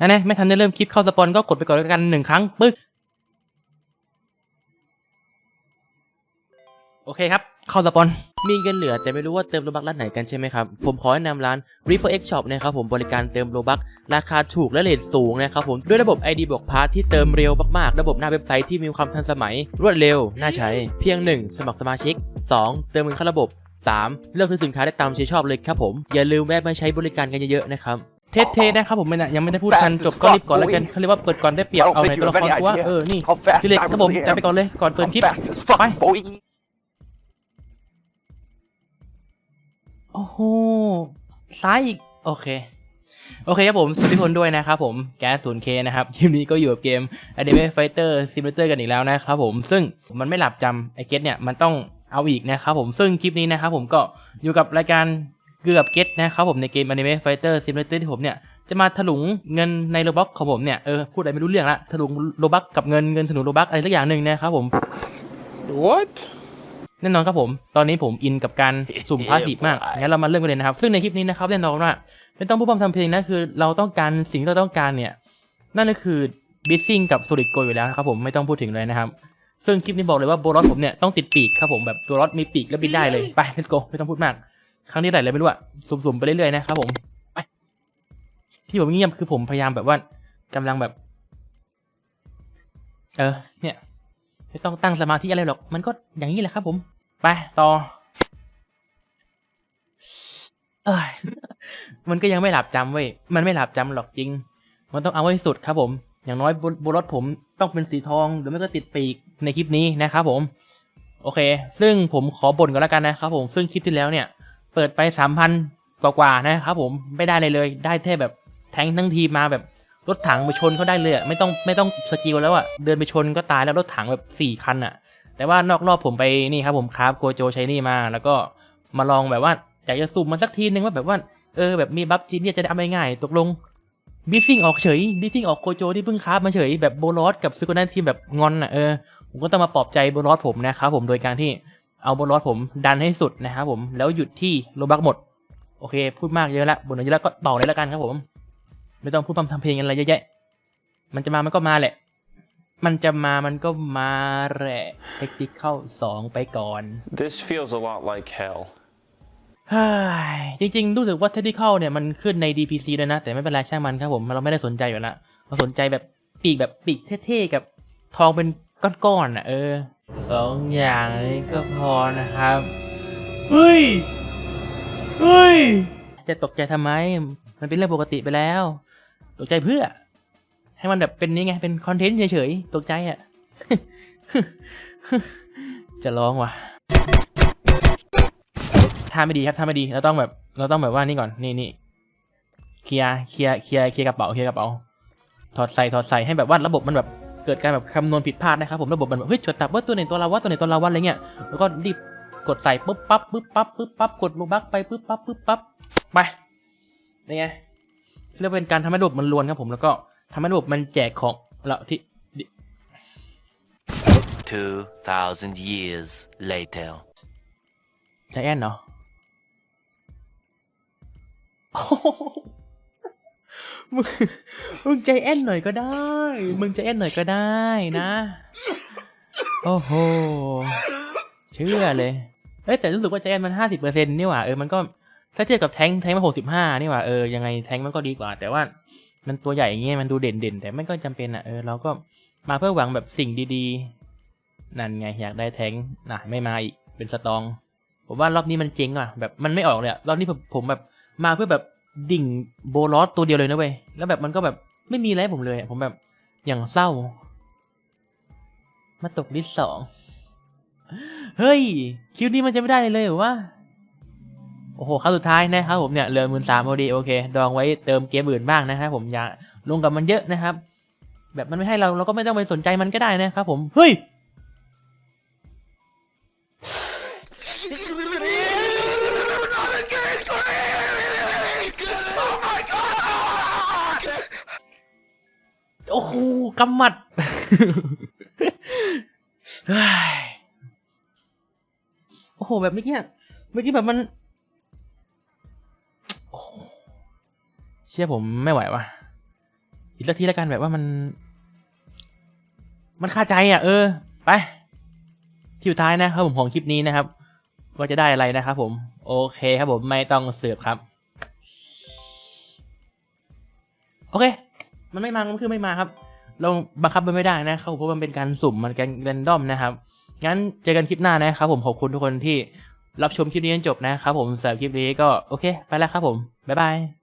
นะนะไม่ทันได้เริ่มคลิปเข้าสปอนก็กดไปก่อนแล้วกันหนึ่งครั้งปึ๊กโอเคครับ เข้าสปอน มีเงินเหลือแต่ไม่รู้ว่าเติมโลบักร้านไหนกันใช่ไหมครับ ผมขอแนะนำร้าน Reaper X Shop นะครับผมบริการเติมโลบักราคาถูกและเรทสูงนะครับผม ด้วยระบบ ID บวกพาร์ทที่เติมเร็วมากๆ ระบบหน้าเว็บไซต์ที่มีความทันสมัย รวดเร็ว น่าใช้ เพียง 1 สมัครสมาชิก 2 เติมเงินเข้าระบบ 3 เลือกซื้อสินค้าได้ตามใจชอบเลยครับผม อย่าลืมแวะมาใช้บริการกันเยอะๆนะครับ เทสเทสนะครับผมไม่นะยังไม่ได้พูดทันจบก็รีบก่อนแล้วกันเขาเรียกว่าเปิดก่อนได้เปรียบ I don't เอาไหน think ตัว you ละ have คร any กูว่า idea เออนี่ how fast พี่เล็ก I ครับผม really จัด am. ไปก่อนเลยก่อนเปิด I'm คลิป fast as fuck, ไป boy. โอ้โหซ้ายอีกโอเคโอเคครับผมสวัสดีทุกคนด้วยนะครับผมแก๊สศูนย์เคนะครับคลิปนี้ก็อยู่กับเกม Anime Fighter Simulator กันอีกแล้วนะครับผมซึ่งมันไม่หลับจำไอเกตเนี่ยมันต้องเอาอีกนะครับผมซึ่งคลิปนี้นะครับผมก็อยู่กับรายการ เกือบเก็ตนะครับผมในเกม Anime Fighter Simulator ที่ผมเนี่ยจะมาถลุงเงินในโลบ็อกของผมเนี่ยเออพูดอะไรไม่รู้เรื่องละถลุงโลบักกับเงินเงินถลุงโลบักอะไรสักอย่างหนึ่งนะครับผม What? แน่นอนครับผม ตอนนี้ผมอินกับการสุ่มพาสซีฟมาก งั้นเรามาเริ่มกันเลยนะครับ ซึ่งในคลิปนี้นะครับแน่นอนว่าไม่ต้องพูดพร่ำทำเพลงนะคือ เราต้องการสิ่งที่เราต้องการเนี่ย นั่นก็คือบิสซิ่งกับโซลิดโกอยู่แล้วนะครับผมไม่ต้องพูดถึงเลยนะครับ ซึ่งคลิปนี้บอกเลยว่าโบรอสผมเนี่ยต้องติดปีกครับผมแบบตัวรอสมีปีกแล้วบินได้เลยไป let's go ไม่ต้องพูดมาก ครั้งที่ไหนเลยไม่รู้อะสุ่มๆไปเรื่อยๆนะครับผมไปที่ผมเงียบคือผมพยายามแบบว่ากำลังแบบ เออ เนี่ยไม่ต้องตั้งสมาธิอะไรหรอก มันก็อย่างนี้แหละครับผม ไปต่อ เอ้ยมันก็ยังไม่หลับจำเว้ย มันไม่หลับจำหรอกจริง มันต้องเอาให้สุดครับผม อย่างน้อยบนรถผมต้องเป็นสีทอง หรือไม่ก็ติดปีกในคลิปนี้นะครับผม โอเค ซึ่งผมขอบ่นก่อนแล้วกันนะครับผม ซึ่งคลิปที่แล้วเนี่ย เปิดไปสามพันกว่าๆนะครับผมไม่ได้เลยเลย ได้แค่แบบแทงทั้งทีมาแบบรถถังไปชนเขาได้เลยอะไม่ต้องไม่ต้องสกิลแล้วอะเดินไปชนก็ตายแล้วรถถังแบบสี่คันอะแต่ว่านอกรอบผมไปนี่ครับผมคราฟโกโจใช้นี่มา แล้วก็มาลองแบบว่าอยากจะสุ่มมันสักทีนึงว่าแบบว่าเออแบบมีบัฟจีเนี่ยจะได้เอาง่ายๆตกลงบิฟฟิงออกเฉยบิฟฟิงออกโกโจที่เพิ่งคราฟมาเฉยแบบโบลอสกับซูโกนันทีมแบบงอนอะเออผมก็ต้องมาปลอบใจโบลอสผมนะครับผมโดยการที่ เอาโบลอสผมดันให้สุดนะครับผมแล้วหยุดที่โลบักหมด โอเค พูดมากเยอะละบ่นเยอะแล้วก็เป่าเลยละกันครับผม ไม่ต้องพูดพร่ำทำเพลงอะไรเยอะแยะ มันจะมามันก็มาแหละ มันจะมามันก็มาแหละเทคนิคเข้าสองไปก่อน This feels a lot like hell. เฮ้ยจริงๆ รู้สึกว่าเทคนิคเข้าเนี่ยมันขึ้นใน DPC ด้วยนะ แต่ไม่เป็นไรช่างมันครับผม เราไม่ได้สนใจอยู่ละเราสนใจแบบปีกแบบปีกเท่ๆกับทองเป็น ก้อนๆอะ เออสองอย่างนี้ก็พอนะครับ เฮ้ย เฮ้ย จะตกใจทำไม มันเป็นเรื่องปกติไปแล้ว ตกใจเพื่อ ให้มันแบบเป็นนี้ไง เป็นคอนเทนต์เฉยๆ ตกใจอะ จะร้องว่ะท่าไม่ดีครับท่าไม่ดี เราต้องแบบ เราต้องแบบว่านี่ก่อน นี่นี่เคลียร์ เคลียร์ เคลียร์ เคลียร์กระเป๋า เคลียร์กระเป๋า ถอดใส่ ถอดใส่ ให้แบบว่าระบบมันแบบ เกิดการแบบคำนวณผิดพลาดนะครับผมระบบมันแบบเฮ้ยจดตับว่าตัวไหนตัวเราว่าตัวไหนตัวเราว่าอะไรเงี้ยแล้วก็รีบกดใส่ปุ๊บปั๊บปุ๊บปั๊บปุ๊บปั๊บกดโลบักไปปุ๊บปั๊บปุ๊บปั๊บไปนี่ไงเรียกว่าเป็นการทำให้ระบบมันลวนครับผมแล้วก็ทำให้ระบบมันแจกของเราที่2,000 years later. ใจแอนเนาะ มึงมึงใจแอนหน่อยก็ได้ มึงใจแอนหน่อยก็ได้นะ โอ้โห เชื่อเลย เอ้ยแต่รู้สึกว่าใจแอนมันห้าสิบเปอร์เซ็นต์นี่หว่า เออมันก็ถ้าเทียบกับแทงแทงมันหกสิบห้านี่หว่า เออยังไงแทงมันก็ดีกว่า แต่ว่ามันตัวใหญ่อย่างเงี้ยมันดูเด่นเด่นแต่ไม่ก็จำเป็นอะเออเราก็มาเพื่อหวังแบบสิ่งดีๆ นั่นไงอยากได้แทงค์นะไม่มาอีกเป็นสตอง ผมว่ารอบนี้มันเจ๊งอะแบบมันไม่ออกเลยอะรอบนี้ผมผมแบบมาเพื่อแบบ ดิ่งโบลอสตัวเดียวเลยนะเว้ย แล้วแบบมันก็แบบไม่มีอะไรผมเลย ผมแบบอย่างเศร้า มาตกลิสสอง เฮ้ย คิวนี้มันจะไม่ได้เลยหรือวะ โอ้โหครั้งสุดท้ายนะครับผมเนี่ยเหลือหมื่นสามพอดีโอเค ดองไว้เติมเกมอื่นบ้างนะครับผมอย่าลงกับมันเยอะนะครับ แบบมันไม่ให้เราเราก็ไม่ต้องไปสนใจมันก็ได้นะครับผม เฮ้ย กำหมัดเฮ้ยโอ้โห แบบเมื่อกี้อะเมื่อกี้แบบมันโอ้โหเชื่อผมไม่ไหววะอีกสักทีแล้วกันแบบว่ามัน มันคาใจอะ เออ ไป ที่สุดท้ายนะครับผมของคลิปนี้นะครับ ว่าจะได้อะไรนะครับผม โอเคครับผมไม่ต้องเสือกครับ โอเค มันไม่มาก็คือไม่มาครับ เราบังคับมันไม่ได้นะครับเพราะมันเป็นการสุ่มมันการเรนดอมนะครับ งั้นเจอกันคลิปหน้านะครับ ผมขอบคุณทุกคนที่รับชมคลิปนี้จนจบนะครับผมสำหรับคลิปนี้ก็โอเค ไปแล้วครับผม บ๊ายบาย